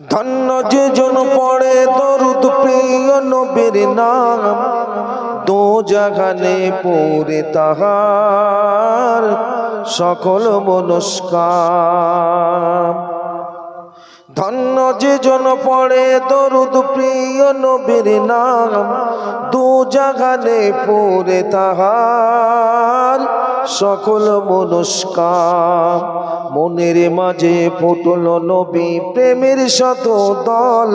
ধন্য যে জন পড়ে দরুদ প্রিয় নবীর নাম, দো জাগানে পড়ে তাহার সকল মনস্কার। ধন্য যে জন পড়ে দরুদ প্রিয় নবীর নাম, দু জাগানে পড়ে তাহার সকল মনস্কার। মনের মাঝে ফুটল নবী প্রেমের শত দল।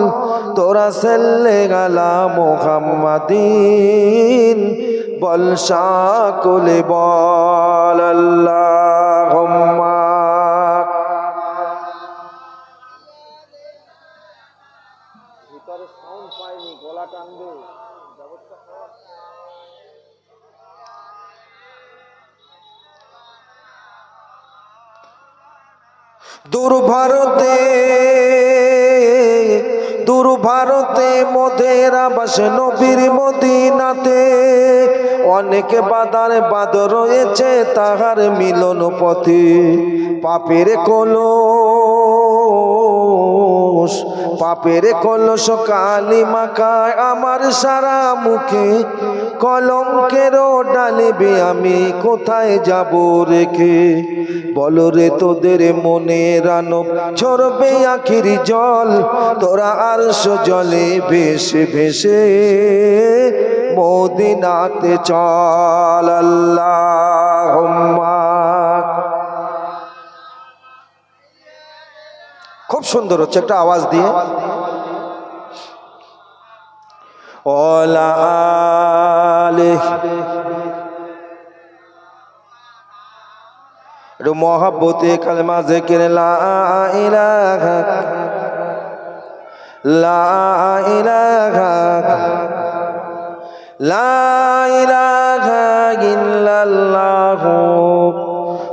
তোরা সেল্লে গালা মোহাম্মদিন বল সকলে বল আল্লাহ। দূর ভারতে দূর ভারতে মোদের আবাস নবীর মদিনাতে। অনেক বাদার বাদ রয়েছে তাহার মিলন পথে পাপের কলস পাপের কলস কালি মাখায় আমার সারা মুখে। কলঙ্কেরও ডালিবে আমি কোথায় যাব রেখে? বলো রে তোদের মনে রানব ঝরবে আখির জল, তোরা আর জলে ভেসে ভেসে। মদিনাতে চল আল্লাহ খুব সুন্দর হচ্ছে একটা আওয়াজ দিয়ে। একটু মহাব্বতে কালমা জেকের লা ইলাহা। লা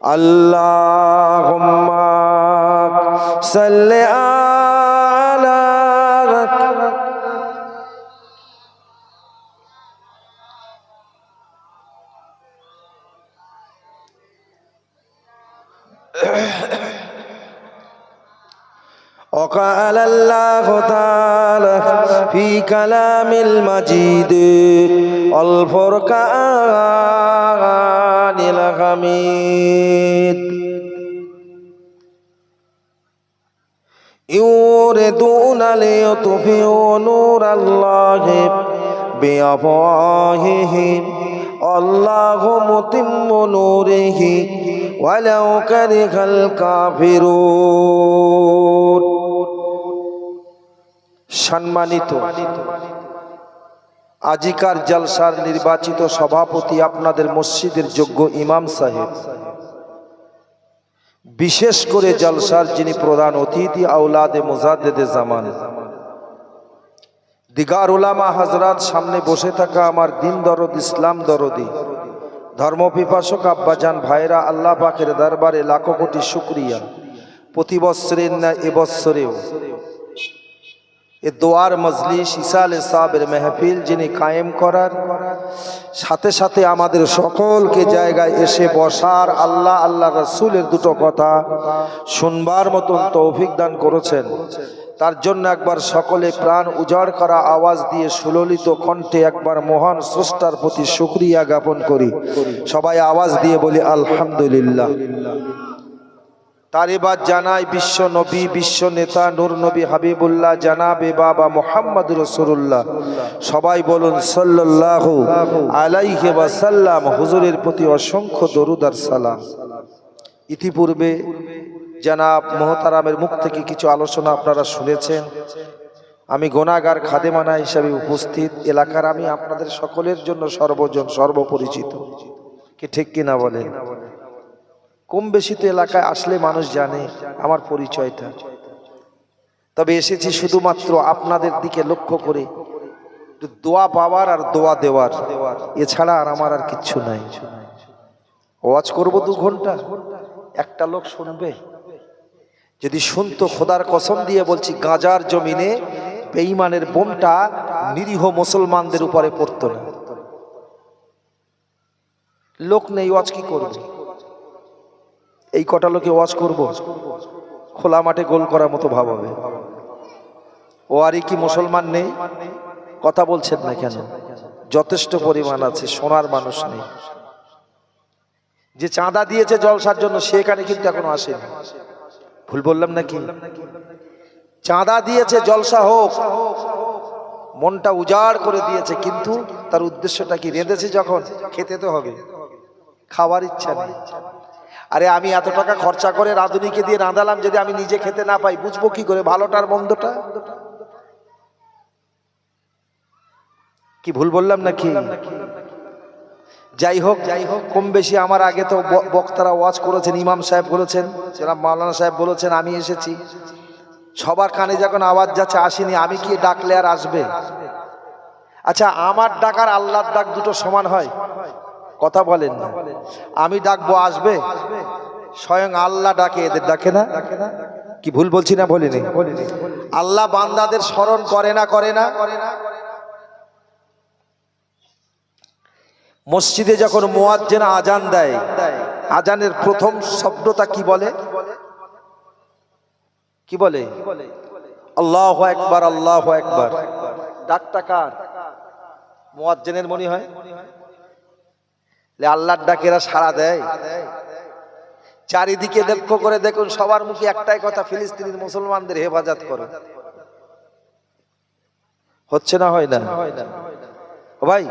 اللهم صل على وقال الله تعالى في كلام المجيد الفرقان الحميد يوردون ليطفئوا نور الله بأفواههم الله متم نوره ولو كره الكافرون সম্মানিত আজিকার জলসার নির্বাচিত সভাপতি আপনাদের মসজিদের যোগ্য ইমাম সাহেব। বিশেষ করে জলসার যিনি প্রধান অতিথি আউলাদে মুজাদ্দেদে জামান। দিগার উলামা হাজরাত সামনে বসে থাকা আমার দিন দরদ, ইসলাম দরদি। ধর্মপিপাসক আব্বাজান ভাইরা আল্লাহ পাকের দরবারে লাখো কোটি শুক্রিয়া। প্রতি বৎসরের না এবৎসরেও এ দোয়ার মজলিস ইসালে সাহেবের মেহফিল যিনি কায়েম করার, সাথে সাথে আমাদের সকলকে জায়গায় এসে বসার আল্লাহ আল্লাহ রসুলের দুটো কথা শুনবার মতন তৌফিক দান করেছেন। তার জন্য একবার সকলে প্রাণ উজাড় করা আওয়াজ দিয়ে সুললিত কণ্ঠে একবার মহান স্রষ্টার প্রতি শুক্রিয়া জ্ঞাপন করি। সবাই আওয়াজ দিয়ে বলি, আলহামদুলিল্লাহ। তার এবার জানাই বিশ্ব নবী, বিশ্ব নেতা, নূর নবী, হাবিবুল্লাহ, জানাবে বাবা মোহাম্মদ রসুল্লাহ সবাই বলুন সাল্লাহ আলাইহে সাল্লাম হুজুরের প্রতি অসংখ্য দরুদার সালাম। ইতিপূর্বে জানাব মোহতারামের মুখ থেকে কিছু আলোচনা আপনারা শুনেছেন। আমি গোনাগার খাদেমানা হিসাবে উপস্থিত, এলাকার আমি আপনাদের সকলের জন্য সর্বজন সর্বপরিচিত। কি ঠিক কিনা বলেন? কম বেশি তো এলাকায় আসলে মানুষ জানে আমার পরিচয়টা। তবে এসেছি শুধুমাত্র আপনাদের দিকে লক্ষ্য করে। দোয়া পাওয়ার আর দোয়া দেওয়ার, এছাড়া আর আমার আর কিচ্ছু নাই। ওয়াজ করব দু ঘণ্টা, একটা লোক শুনবে। যদি শুনতো খোদার কসম দিয়ে বলছি, গাজার জমিনে বেঈমানের বোমটা নিরীহ মুসলমানদের উপরে পড়তো না। লোক নেই, ওয়াজ কি করবে? এই কটা লোকে ওয়াজ করব? খোলা মাঠে গোল করার মতো ভাব হবে। ও আরই কি মুসলমান নেই? কথা বলছেন না কেন? যথেষ্ট পরিমাণ আছে, সোনার মানুষ নেই। যে চাঁদা দিয়েছে জলসার জন্য সেখানে কিন্তু এখনও আসেনি। ভুল বললাম নাকি? চাঁদা দিয়েছে, জলসা হোক। মনটা উজাড় করে দিয়েছে, কিন্তু তার উদ্দেশ্যটা কি? রেঁধেছে যখন, খেতে তো হবে। খাওয়ার ইচ্ছা নেই। আরে আমি এত টাকা খরচা করে রাঁধুনিকে দিয়ে রাঁধালাম যদি আমি নিজে খেতে না পাই, বুঝব কি করে? ভালোটার মন্দটা? কি ভুল বললাম নাকি? যাই হোক যাই হোক, কম বেশি আমার আগে তো বক্তারা ওয়াজ করেছেন, ইমাম সাহেব বলেছেন, জনাব মাওলানা সাহেব বলেছেন, আমি এসেছি। সবার কানে যখন আওয়াজ যাচ্ছে, আসেনি, আমি কি ডাকলে আর আসবে? আচ্ছা আমার ডাক আর আল্লাহর ডাক দুটো সমান হয়? কথা বলেন না। আমি ডাকবো, আসবে? স্বয়ং আল্লাহ ডাকে, এদের ডাকে না? কি ভুল বলছি না বলিনি? আল্লাহ বান্দাদের স্মরণ করে না করে না? মসজিদে যখন মোয়াজ্জেন আজান দেয় আজানের প্রথম শব্দটা কি বলে? কি বলে? আল্লাহ একবার আল্লাহ একবার ডাকটা কার? মোয়াজ্জেনের মনে হয়? আল্লাহর ডাকেরা সাড়া দেয়। চারিদিকে লক্ষ্য করে দেখুন সবার মুখে একটাই কথা, ফিলিস্তিনের মুসলমানদের হেফাজত করো। হচ্ছে না হয় না? ভাই,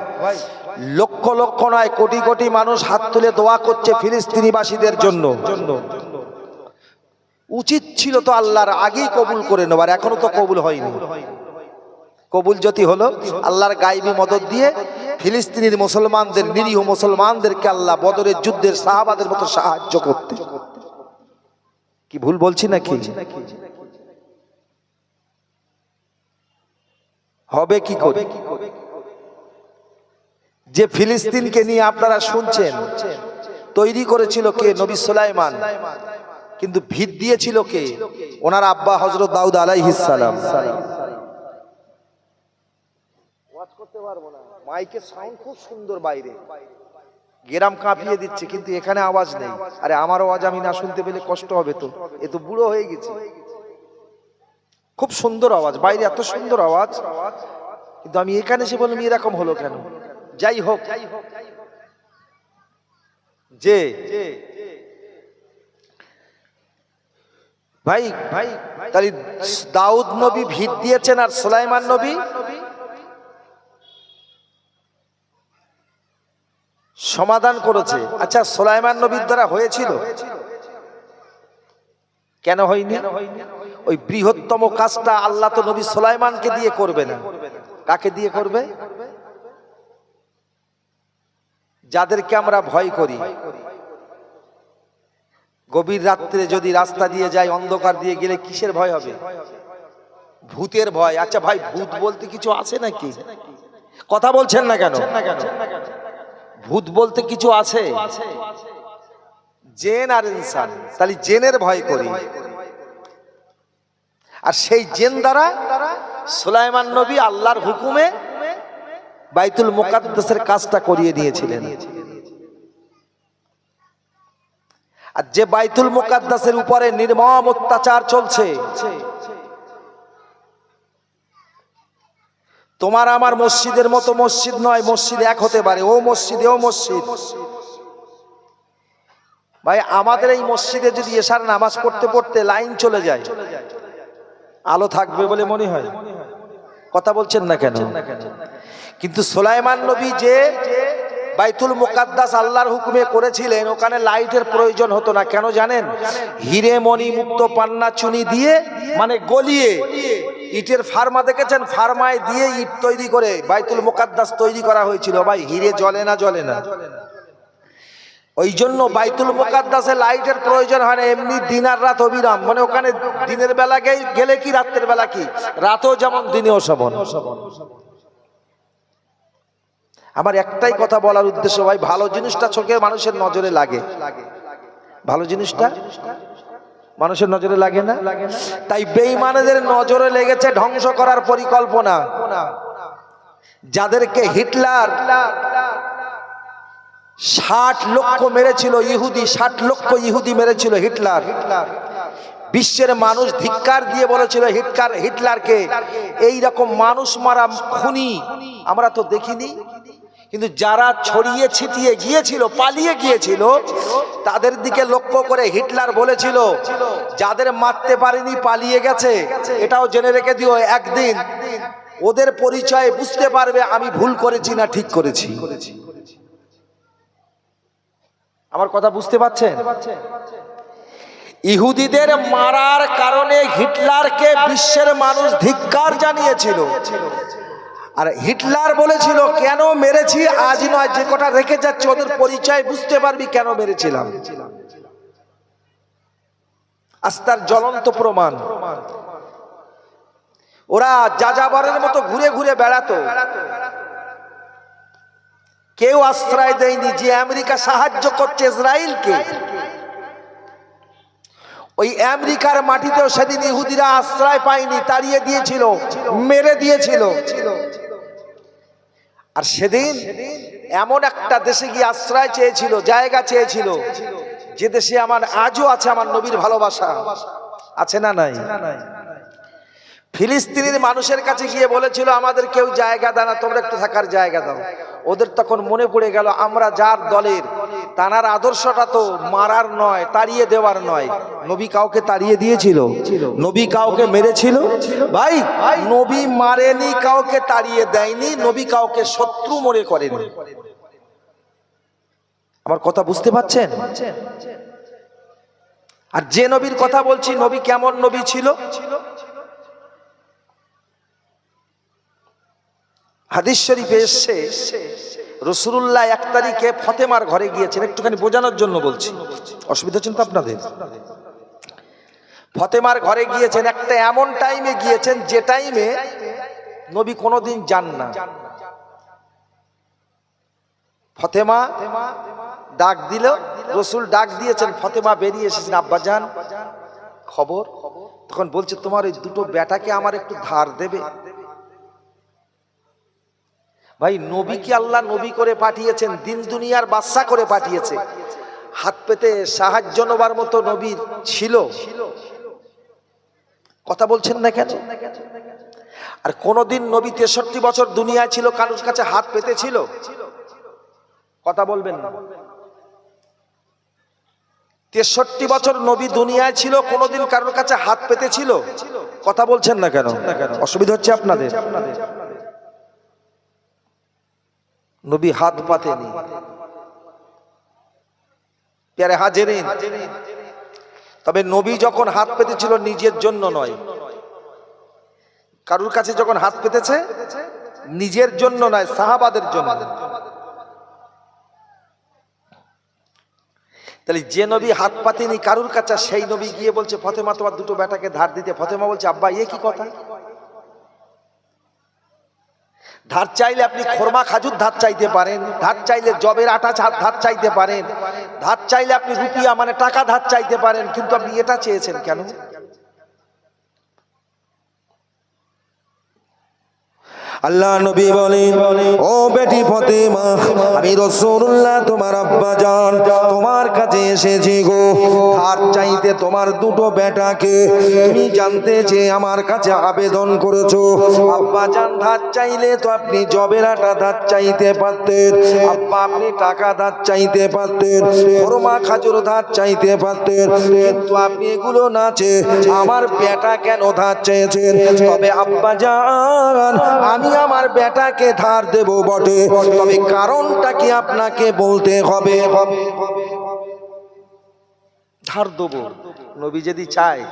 লক্ষ লক্ষ নয়, কোটি কোটি মানুষ হাত তুলে দোয়া করছে ফিলিস্তিনিবাসীদের জন্য। উচিত ছিল তো আল্লাহর আগেই কবুল করে নেবার এখনও তো কবুল হয়নি। কবুল যদি হলো আল্লাহর গাইবী মদত দিয়ে ফিলিস্তিনির মুসলমানদের, নিরীহ মুসলমানদেরকে আল্লাহ বদরের যুদ্ধের সাহাবাদের মতো সাহায্য করতে। কি ভুল বলছি নাকি? হবে কি করে? যে ফিলিস্তিনকে নিয়ে আপনারা শুনছেন, তৈরি করেছিল কে? নবী সুলাইমান। কিন্তু ভিত দিয়েছিল কে? ওনার আব্বা হজরত দাউদ আলাইহিস সালাম ওয়াজ করতে পারব না মাইকের সাউন্ড খুব সুন্দর বাইরে। গেরাম কাঁপিয়ে দিচ্ছে, কিন্তু এখানে আওয়াজ নেই। আরে আমার আওয়াজ আমি না শুনতে পেলে কষ্ট হবে তো। এ তো বুড়ো হয়ে গেছে। খুব সুন্দর আওয়াজ, বাইরে এত সুন্দর আওয়াজ। কিন্তু আমি এখানে এসে বললাম, এরকম হলো কেন? যাই হোক। যে। ভাই ভাই, তাহলে দাউদ নবী ভিত দিয়েছেন আর সুলাইমান নবী? সমাধান করেছে। আচ্ছা সোলাইমান নবীর দ্বারা হয়েছিল? কেন হয়নি? ওই বৃহত্তম কাজটা আল্লাহ তো নবী সোলাইমানকে দিয়ে করবে না। কাকে দিয়ে করবে? যাদেরকে আমরা ভয় করি। গভীর রাত্রে যদি রাস্তা দিয়ে যাই অন্ধকার দিয়ে গেলে কিসের ভয় হবে? ভূতের ভয়। আচ্ছা ভাই, ভূত বলতে কিছু আছে নাকি? কথা বলছেন না কেন? ভূত বলতে কিছু আছে? জেন আর ইনসান। তাহলে জেনের ভয় করি। আর সেই জেন দ্বারা সুলাইমান নবী আল্লাহর হুকুমে বাইতুল মুকাদ্দাসের কাজটা করিয়ে দিয়েছিলেন। আর যে বাইতুল মুকাদ্দাসের উপরে নির্মম অত্যাচার চলছে তোমার আমার মসজিদের মতো মসজিদ নয়, মসজিদ এক হতে পারে। ও মসজিদে, ও মসজিদ। ভাই, আমাদের এই মসজিদে যদি এসার নামাজ পড়তে পড়তে লাইন চলে যায়, আলো থাকবে বলে মনে হয়। কথা বলছেন না কেন? কিন্তু সোলাইমান নবী যে বাইতুল মুকাদ্দাস আল্লাহর হুকুমে করেছিলেন, ওখানে লাইটের প্রয়োজন হতো না। কেন জানেন? হিরে মণি মুক্ত পান্না চুনি দিয়ে মানে গলিয়ে ইটের ফার্মা দেখেছেন? ফার্মায় দিয়ে ইট তৈরি করে বাইতুল মুকাদ্দাস তৈরি করা হয়েছিল। ভাই, হিরে জলে না জলে না? ওই জন্য বাইতুল মোকাদ্দাসে লাইটের প্রয়োজন হয় না, এমনি দিন আর রাত অবিরাম। মানে ওখানে দিনের বেলা গেলে কি রাতের বেলা কি? রাতও যেমন, দিনেও সবন আমার একটাই কথা বলার উদ্দেশ্য, ভাই, ভালো জিনিসটা চোখে মানুষের নজরে লাগে। ভালো জিনিসটা? মানুষের নজরে লাগে না? তাই বেইমানেদের নজরে লেগেছে ধ্বংস করার পরিকল্পনা। যাদেরকে হিটলার ষাট লক্ষ মেরেছিল, ইহুদি ষাট লক্ষ ইহুদি মেরেছিল হিটলার। বিশ্বের মানুষ ধিক্কার দিয়ে বলেছিল হিটকার হিটলারকে এই রকম মানুষ মারা খুনি, আমরা তো দেখিনি। কিন্তু যারা ছড়িয়ে ছিটিয়ে গিয়েছিল, পালিয়ে গিয়েছিল, তাদের দিকে লক্ষ্য করে হিটলার বলেছিল, যাদের মারতে পারেনি, পালিয়ে গেছে। এটাও জেনে রেখে দিও, একদিন ওদের পরিচয় বুঝতে পারবে, আমি ভুল করেছি না ঠিক করেছি। আমার কথা বুঝতে পারছেন? ইহুদিদের মারার কারণে হিটলারকে বিশ্বের মানুষ ধিক্কার জানিয়েছিল। আর হিটলার বলেছিল, কেন মেরেছি? আজ নয়, যে কটা রেখে যাচ্ছে, ওদের পরিচয় বুঝতে পারবি কেন মেরেছিলাম? আজ তার জ্বলন্ত প্রমাণ। ওরা যাযাবরের মতো ঘুরে ঘুরে বেড়াতো। কেউ আশ্রয় দেয়নি, যে আমেরিকা সাহায্য করছে ইসরায়েলকে। ওই আমেরিকার মাটিতেও সেদিন ইহুদিরা আশ্রয় পায়নি, তাড়িয়ে দিয়েছিল, মেরে দিয়েছিল। আর সেদিন এমন একটা দেশে গিয়ে আশ্রয় চেয়েছিল, জায়গা চেয়েছিল, যে দেশে আমার আজও আছে আমার নবীর ভালোবাসা। আছে না নাই? ফিলিস্তিনের মানুষের কাছে গিয়ে বলেছিল, আমাদের কেউ জায়গা দাও না, তোমরা একটু থাকার জায়গা দাও। ওদের তখন মনে পড়ে গেল, আমরা যার দলের, তানার আদর্শটা তো মারার নয়, তাড়িয়ে দেওয়ার নয়। নবী কাউকে তাড়িয়ে দিয়েছিল? নবী কাউকে মেরেছিল? ভাই, নবী মারেনি, কাউকে তাড়িয়ে দেয়নি, নবী কাউকে শত্রু মনে করেনি। আমার কথা বুঝতে পারছেন? আর যে নবীর কথা বলছি, নবী কেমন নবী ছিল? হাদিস শরীফে এসছে রসুল্লাহ এক তারিখে ফতেমার ঘরে গিয়েছেন। একটুখানি বোঝানোর জন্য বলছি। অসুবিধা হচ্ছেন তো আপনাদের? ফতেমার ঘরে গিয়েছেন, একটা এমন টাইমে গিয়েছেন যে টাইমে নবী কোনোদিন যান না। ফতেমা ডাক দিল, রসুল ডাক দিয়েছেন, ফতেমা বেরিয়ে এসেছেন আব্বাজান খবর? তখন বলছে, তোমার ওই দুটো বেটাকে আমার একটু ধার দেবে। ভাই, নবীকে আল্লাহ নবী করে পাঠিয়েছেন, দিন দুনিয়ার বাদশা করে পাঠিয়েছে। হাত পেতে সাহায্য নেবার মতো নবী ছিল। কথা বলছেন না কেন? আর কোনদিন নবী তেষট্টি বছর দুনিয়ায় ছিল, কারোর কাছে হাত পেতে ছিল? কথা বলবেন না। তেষট্টি বছর নবী দুনিয়ায় ছিল, কোনোদিন কারোর কাছে হাত পেতে ছিল? কথা বলছেন না কেন? অসুবিধা হচ্ছে আপনাদের আপনাদের? নবী হাত পাতেনি প্যারে হাজেরিন। তবে নবী যখন হাত পেতেছিল নিজের জন্য নয়। কারুর কাছে যখন হাত পেতেছে? নিজের জন্য নয়, সাহাবাদের জন্য। তাহলে যে নবী হাত পাতেনি কারুর কাছে, সেই নবী গিয়ে বলছে, ফতেমা, তোমার দুটো বেটাকে ধার দিতে। ফতেমা বলছে, আব্বা, এ কি কথা? ধার চাইলে আপনি খোরমা খাজুর ধার চাইতে পারেন, ধার চাইলে জবের আটা ধার চাইতে পারেন, ধার চাইলে আপনি রুপিয়া মানে টাকা ধার চাইতে পারেন, কিন্তু আপনি এটা চেয়েছেন কেন? আল্লাহ নবী বলেন, ও বেটি ফতেমা, আমি রসুল্লাহ তোমার আব্বা জান, তোমার কাছে এসেছি গো। ধার চাইতে তোমার দুটো বেটাকে তুমি জানতে যে আমার কাছে আবেদন করেছ। আব্বা জান, ধার চাইলে তো আপনি জবের আটা ধার চাইতে পারতেন। আব্বা, আপনি টাকা ধার চাইতে পারতেন, খরমা, খাজুর ধার চাইতে পারতেন। কিন্তু আপনি এগুলো না চেয়ে আমার বেটা কেন ধার চেয়েছেন? তবে আব্বা জান, আমি আমার বেটাকে ধার দেব বটে। তবে কারণটা কি আপনাকে বলতে হবে? ধার দেবো। নবী যদি চায়,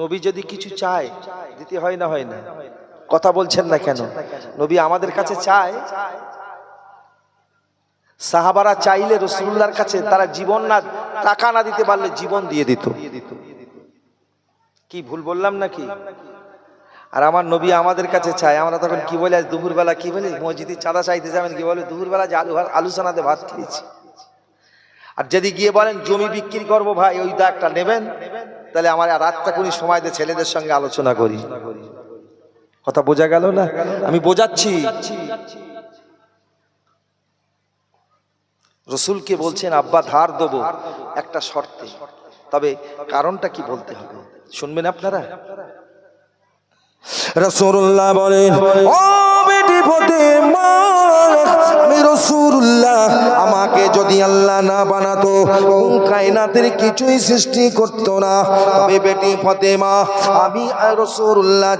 নবী যদি কিছু চায়, দিতে হয় না হয় না। কথা বলছেন না কেন? নবী আমাদের কাছে চায়, সাহাবারা চাইলে রসুল্লাহর কাছে তারা জীবন না, টাকা না দিতে পারলে জীবন দিয়ে দিত। কি ভুল বললাম নাকি? আর আমার নবী আমাদের কাছে চায়, আমরা তখন কি বলি, আজ দুপুরবেলা কি বলি? মসজিদে চাঁদা চাইতে যাবেন কি বলে? দুপুরবেলা যে আলু ভাত আলু ভাত খেয়েছি। আর যদি গিয়ে বলেন, জমি বিক্রি করব ভাই, ওই দাগটা নেবেন? তাহলে আমার রাতটা কোনি সময় দিয়ে ছেলেদের সঙ্গে আলোচনা করি। কথা বোঝা গেল না? আমি বোঝাচ্ছি। রসুলকে বলছেন, আব্বা, ধার দেবো, একটা শর্তে। তবে কারণটা কি বলতে হবে? শুনবেন আপনারা? রসুল্লাহ বলেন ও মা আমি রসুল্লাহ আমাকে যদি আল্লাহ না বানাতো কায়নাতের কিছুই সৃষ্টি করতো না। তবে বেটি ফতেমা, আমি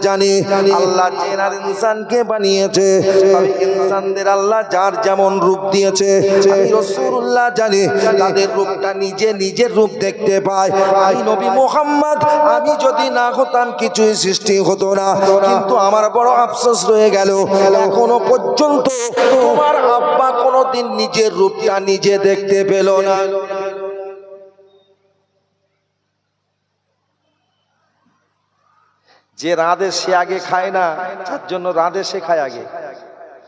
জানি, আল্লাহ জেনার ইনসানকে বানিয়েছে। ইনসানদের আল্লাহ যার যেমন রূপ দিয়েছে, আমি জানি, তাদের রূপটা নিজে নিজের রূপ দেখতে পায়। আমি নবী মোহাম্মদ, আমি যদি না হতাম, কিছুই সৃষ্টি হতো না। কিন্তু আমার বড় আফসোস রয়ে গেল এখনও পর্যন্ত তোমার আব্বা কোনোদিন নিজের রূপটা নিজে দেখতে পেল না। যে রাঁধে সে আগে খায় না যার জন্য রাঁধে সে খায় আগে।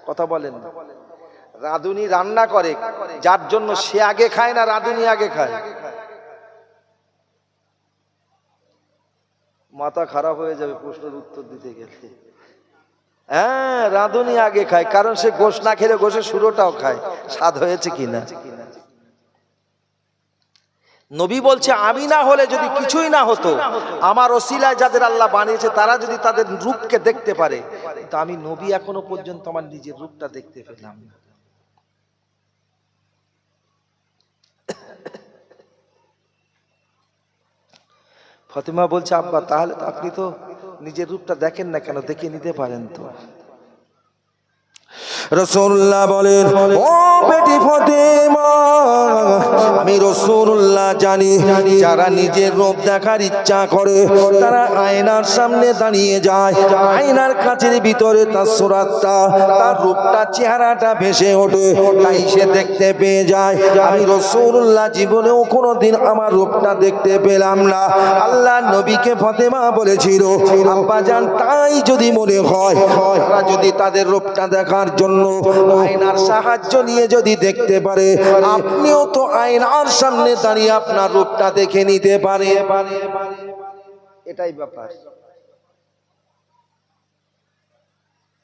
কথা বলেন না। রাঁধুনি রান্না করে, যার জন্য সে আগে খায় না, রাঁধুনি আগে খায়। মাথা খারাপ হয়ে যাবে প্রশ্নের উত্তর দিতে গেলে। হ্যাঁ রাঁধুনি আগে খায়, কারণ সে গোশ না খেলে গোশের সুরোটাও খায়। স্বাদ হয়েছে কিনা? নবী বলছে, আমি না হলে যদি কিছুই না হতো, আমার ওসিলায় যাদের আল্লাহ বানিয়েছে, তারা যদি তাদের রূপকে দেখতে পারে তো আমি নবী এখনও পর্যন্ত আমার নিজের রূপটা দেখতে পেলাম না। ফতিমা বলছে, আব্বা, তাহলে আপনি তো নিজের রূপটা দেখেন না কেন দেখে নিতে পারেন তো। রসুল্লাহ বলেন, ও বেটি ফতেমা, আমি রসুল্লাহ জানি। যারা নিজের রূপ দেখার ইচ্ছা করে, তারা আয়নার সামনে দাঁড়িয়ে যায়। আয়নার কাছের ভিতরে তার সুরাতটা, তার রূপটা, চেহারাটা ভেসে ওঠে। তাই সে দেখতে পেয়ে যায়, আমি রসুল্লাহ জীবনেও কোনোদিন আমার রূপটা দেখতে পেলাম না। আল্লাহ নবীকে ফতেমা বলেছিল আব্বা যান তাই যদি মনে হয় যদি তাদের রূপটা দেখার জন্য আয়নার সাহায্য নিয়ে যদি দেখতে পারে আপনিও তো আয়নার সামনে দাঁড়িয়ে আপনার রূপটা দেখে নিতে পারে। এটাই ব্যাপার।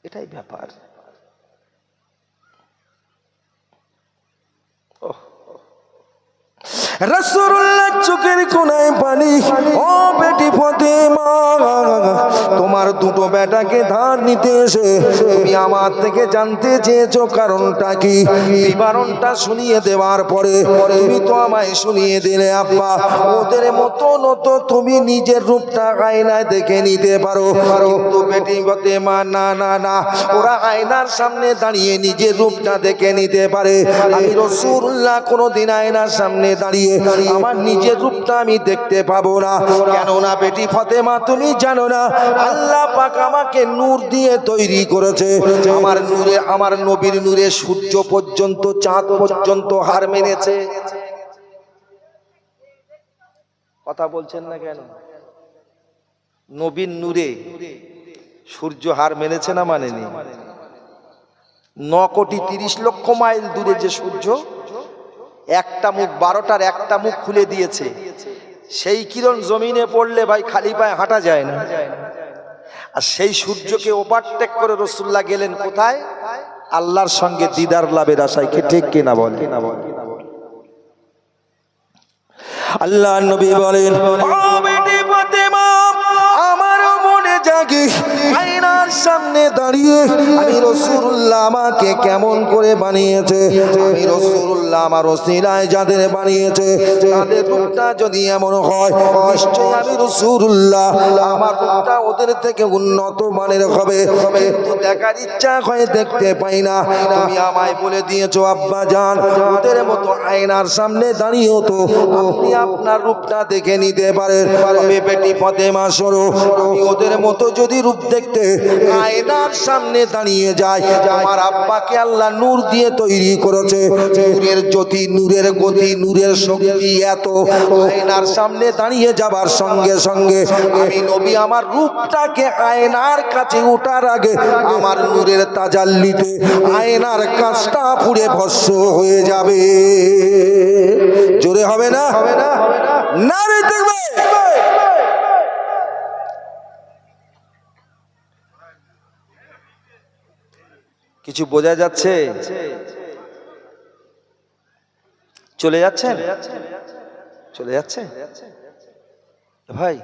এটাই ব্যাপার। রসুল্লাহ চোখের কোনায় পানি। ও বেটি ফতেমা, তোমার দুটো বেটাকে ধার নিতে এসে তুমি আমার থেকে জানতে চেয়েছো কারণটা কি? বিবরণটা শুনিয়ে দেওয়ার পরে তুমি তো আমায় শুনিয়ে দিলে, আব্বা। ওদের মতো নত তুমি নিজের রূপটা আয়নায় দেখে নিতে পারো। কিন্তু বেটি ফতেমা, না না না। ওরা আয়নার সামনে দাঁড়িয়ে নিজের রূপটা দেখে নিতে পারে। আমি রসুল্লাহ কোনোদিন আয়নার সামনে দাঁড়িয়ে আমার নিজের রূপটা আমি দেখতে পাবো না। কেননা বেটি ফতেমা, তুমি জানো না, আল্লাহ পাক আমাকে নূর দিয়ে তৈরি করেছে। আমার নূরে, আমার নবীর নূরে সূর্য পর্যন্ত, চাঁদ পর্যন্ত হার মেনেছে। কথা বলছেন না কেন? নবীন নূরে সূর্য হার মেনেছে না মানেনি? ন কোটি তিরিশ লক্ষ মাইল দূরে যে সূর্য একটা মুখ বারোটার একটা মুখ খুলে দিয়েছে। সেই কিরণ জমিনে পড়লে ভাই খালি পায়ে হাঁটা যায় না। আর সেই সূর্যকে ওভারটেক করে রসুল্লাহ গেলেন কোথায়? আল্লাহর সঙ্গে দিদার লাভের আশায় কে ঠিক কিনা বলে আল্লাহ নবী বলেন "ও বেটি ফাতেমা, আমারও মনে জাগে সামনে দাঁড়িয়ে আমি রসুল্লাহ আমাকে কেমন করে বানিয়েছে? আমি রসুল্লাহ আমার ওসিলায় যাদের বানিয়েছে, তাদের রূপটা যদি এমন হয়, নিশ্চয়ই আমি রসুল্লাহ আমার রূপটা ওদের থেকে উন্নত মানের হবে। দেখার ইচ্ছা হয় দেখতে পাই না। তুমি আমায় বলে দিয়েছ, আব্বা জান, ওদের মতো আয়নার সামনে দাঁড়িয়েও তো আপনি আপনার রূপটা দেখে নিতে পারেন। বেটি ফতেমা সরো আমি ওদের মতো যদি রূপ দেখতে আয়নার সামনে দাঁড়িয়ে যায়। আমার আব্বাকে আল্লাহ নূর দিয়ে তৈরি করেছে। নূরের জ্যোতি নূরের গতি নূরের শক্তি এত। আয়নার সামনে দাঁড়িয়ে যাবার সঙ্গে সঙ্গে আমি নবী আমার রূপটাকে আয়নার কাছে ওঠার আগে আমার নূরের তাজাল্লিতে আয়নার কাজটা পুড়ে ভস্য হয়ে যাবে। জোরে হবে না? হবে না। না রে কিছু বোঝা যাচ্ছে? চলে যাচ্ছেন চলে যাচ্ছে? ভাই,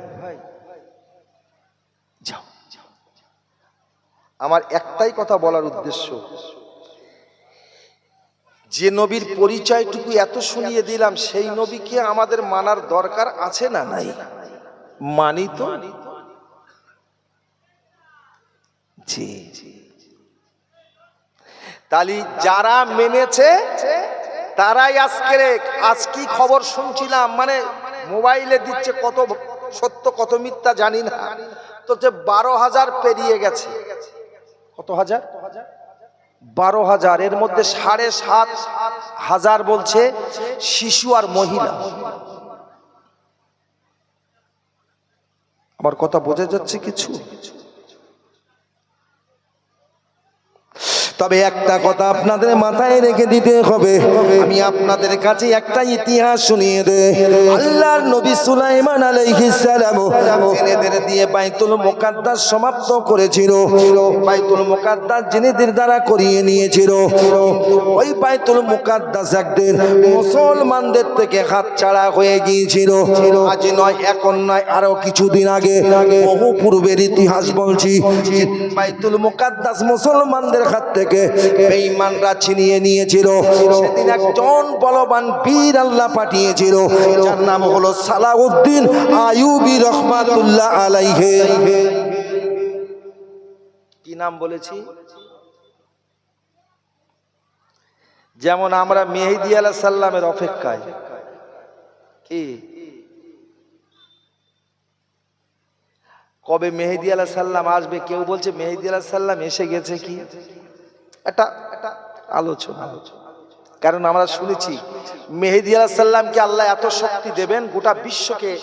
যাও। আমার একটাই কথা বলার উদ্দেশ্য, যে নবীর পরিচয়টুকু এত শুনিয়ে দিলাম, সেই নবীকে আমাদের মানার দরকার আছে না নাই? মানি তো? জি জি। তালি যারা মেনেছে, তারাই আজকের আজ কি খবর শুনছিলাম? মানে মোবাইলে দিচ্ছে কত সত্য, কত মিথ্যা জানি না। তো যে বারো হাজার পেরিয়ে গেছে। কত হাজার? বারো হাজার। এর মধ্যে সাড়ে সাত হাজার বলছে শিশু আর মহিলা। আমার কথা বোঝা যাচ্ছে কিছু? তবে একটা কথা আপনাদের মাথায় রেখে দিতে হবে। আমি আপনাদের কাছে একটা ইতিহাস শুনিয়ে দে। আল্লাহর নবী সুলাইমান আলাইহিস সালাম জেনেদের দিয়ে বাইতুল মুকাদ্দাস সমাপ্ত করেছিল। বাইতুল মুকাদ্দাস জেনেদের দ্বারা করিয়ে নিয়েছিল। ওই বাইতুল মুকাদ্দাস একদিন মুসলমানদের থেকে হাতছাড়া হয়ে গিয়েছিল। আজ নয়, এখন নয়, আরও কিছুদিন আগে বহু পূর্বের ইতিহাস বলছি। বাইতুল মুকাদ্দাস মুসলমানদের হাত থেকে বেঈমানরা ছিনিয়ে নিয়েছিল। সেদিন একজন বলবান বীর আল্লাহ পাঠিয়েছিল, যার নাম হলো সালাউদ্দিন আইয়ুবী রহমাতুল্লাহ আলাইহে। কি নাম বলেছি? যেমন আমরা মেহেদি আলাহ সাল্লামের অপেক্ষায়। কি? কবে মেহেদি আলাহ সাল্লাম আসবে, কেউ বলছে মেহেদি আলাহ সাল্লাম এসে গেছে কি? একটা একটা আলোচনা। কারণ আমরা শুনেছি, মেহেদি আলাহ সাল্লামকে আল্লাহ এত শক্তি দেবেন, গোটা বিশ্বকে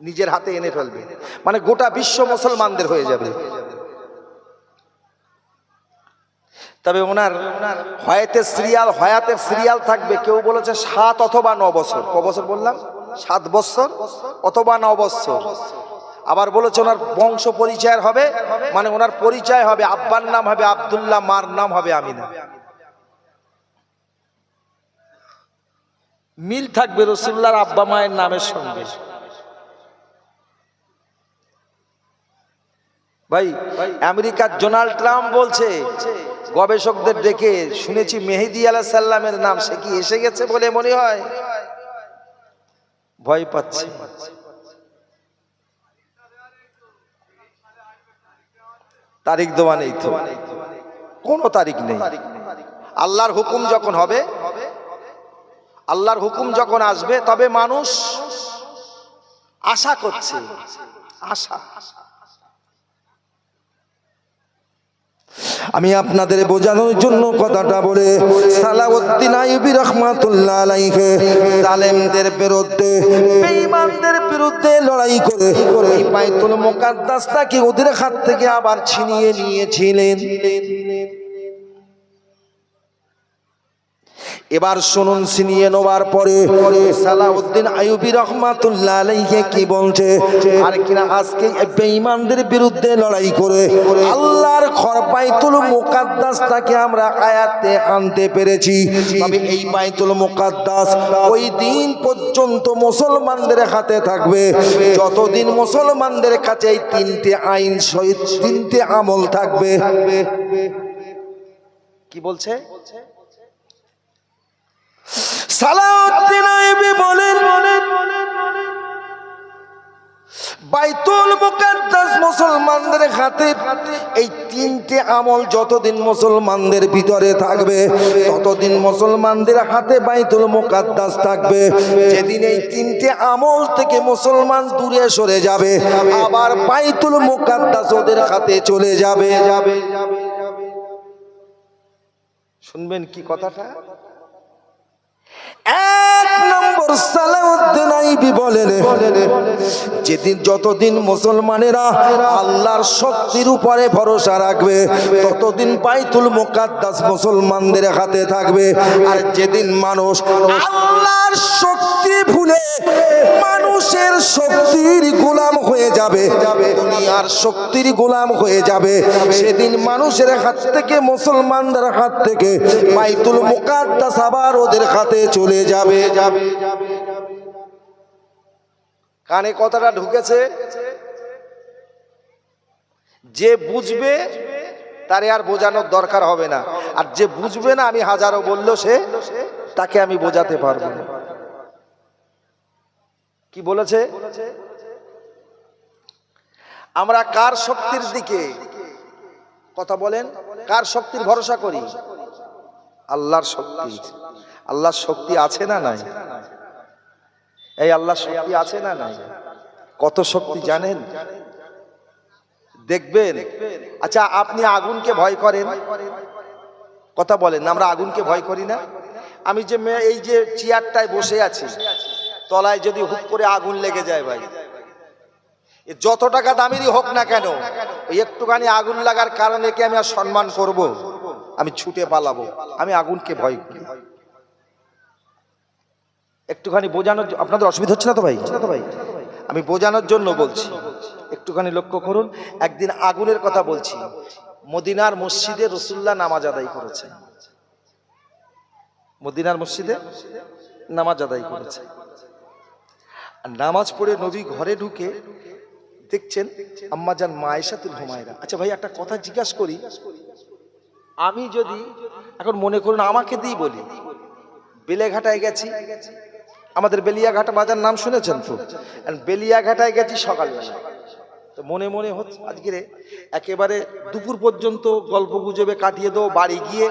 নিজের হাতে এনে ফেলবে। মানে গোটা বিশ্ব মুসলমানদের হয়ে যাবে। তবে ওনার হয়াতের সিরিয়াল হয়াতের সিরিয়াল থাকবে, কেউ বলেছে সাত অথবা ন বছর। ক বছর বললাম? সাত বছর? অথবা ন বছর? আবার বলেছে ওনার বংশ পরিচয় হবে মানে ওনার পরিচয় হবে, আব্বার নাম হবে আব্দুল্লাহ, মার নাম হবে আমিনা। মিল থাকবে রসুল্লাহর আব্বা মায়ের নামের সঙ্গে। ভাই, আমেরিকার ডোনাল্ড ট্রাম্প বলছে, গবেষকদের ডেকে শুনেছি মেহেদি আলাহ সাল্লামের নাম, সে কি এসে গেছে বলে মনে হয়? ভয় পাচ্ছে। তারিখ দেওয়া নেই তো। কোনো তারিখ নেই। আল্লাহর হুকুম যখন হবে, আল্লাহর হুকুম যখন আসবে, তবে মানুষ আশা করছে। আশা। আমি আপনাদের বোঝানোর জন্য কথাটা বলে সালাউদ্দিন আইবি রহমাতুল্লাহ আলাইকে জালেমদের বিরুদ্ধে, বেঈমানদের বিরুদ্ধে লড়াই করে এই বাইতুল মুকাদ্দাসটাকে ওদের হাত থেকে আবার ছিনিয়ে নিয়েছিলেন। এবার শুনুন সিনিয়ে নেওয়ার পরে সালাউদ্দিন আইয়ুবী রহমাতুল্লাহ আলাইহি কি বলছে? আর কিনা আজকে বেঈমানদের বিরুদ্ধে লড়াই করে আল্লাহর খরবাইতুল মুকাদ্দাসটাকে আমরা আয়াতে আনতে পেরেছি। তবে এই বাইতুল মুকাদ্দাস ওই দিন পর্যন্ত মুসলমানদের হাতে থাকবে। যতদিন মুসলমানদের কাছে এই তিনটে আইন সহিত তিনটে আমল থাকবে। কি বলছে? সালাউদ্দিন আইবি বলেন, বাইতুল মুকাদ্দাস মুসলমানদের হাতে এই তিনটে আমল যতদিন মুসলমানদের ভিতরে থাকবে, ততদিন মুসলমানদের হাতে বাইতুল মুকাদ্দাস থাকবে। যেদিন এই তিনটে আমল থেকে মুসলমান দূরে সরে যাবে, আবার বাইতুল মুকাদ্দাস ওদের হাতে চলে যাবে যাবে। শুনবেন কি কথাটা? এক নম্বর সালাউদ্দিন আইবি বলেন যেদিন যতদিন মুসলমানেরা আল্লাহর শক্তির উপরে ভরসা রাখবে ততদিন বাইতুল মুকাদ্দাস মুসলমানদের হাতে থাকবে। আর যেদিন মানুষ আল্লাহর শক্তি ভুলে মানুষের শক্তির গোলাম হয়ে যাবে দুনিয়ার শক্তির গোলাম হয়ে যাবে সেদিন মানুষের হাত থেকে মুসলমানদের হাত থেকে বাইতুল মুকাদ্দাস আবার ওদের হাতে চলে যাবে যাবে। কানে কথাটা ঢুকেছে। যে বুঝবে, তারে আর বোঝানোর দরকার হবে না। আর যে বুঝবে না, আমি হাজারো বলল সে তাকে আমি বোঝাতে পারব না। কি বলেছে? আমরা কার শক্তির দিকে কথা বলেন? কার শক্তির ভরসা করি? আল্লাহর শক্তি। আল্লাহর শক্তি আছে না নাই? এই আল্লাহর শক্তি আছে না নাই? কত শক্তি জানেন? দেখবেন? আচ্ছা আপনি আগুনকে ভয় করেন? কথা বলেন, আমরা আগুনকে ভয় করি না? আমি যে এই যে চেয়ারটায় বসে আছি, তলায় যদি হুক করে আগুন লেগে যায় ভাই যত টাকা দামেরই হোক না কেন একটুখানি আগুন লাগার কারণে কি আমি আর সম্মান করব? আমি ছুটে পালাবো। আমি আগুনকে ভয় করি। একটুখানি বোঝানোর আপনাদের অসুবিধা হচ্ছে না তো ভাই? ভাই আমি বোঝানোর জন্য বলছি। একটুখানি লক্ষ্য করুন, একদিন আগুনের কথা বলছি। মদিনার মসজিদে রসুল্লাহ নামাজ আদায় করেছে। মদিনার মসজিদে নামাজ আদায় করেছে। নামাজ পড়ে নবী ঘরে ঢুকে দেখছেন আম্মা আম্মাজান মায়েশাতুল হুমায়রা। আচ্ছা ভাই, একটা কথা জিজ্ঞাসা করি। আমি যদি এখন মনে করুন আমাকে দিই বলি, বেলেঘাটায় গেছি, আমাদের বেলিয়াঘাটা বাজার নাম শুনেছেন তো? বেলিয়াঘাটায় গেছি সকালবেলা। তো মনে মনে হচ্ছে, আজকে একেবারে দুপুর পর্যন্ত গল্প গুজবে কাটিয়ে দেবো, বাড়ি গিয়ে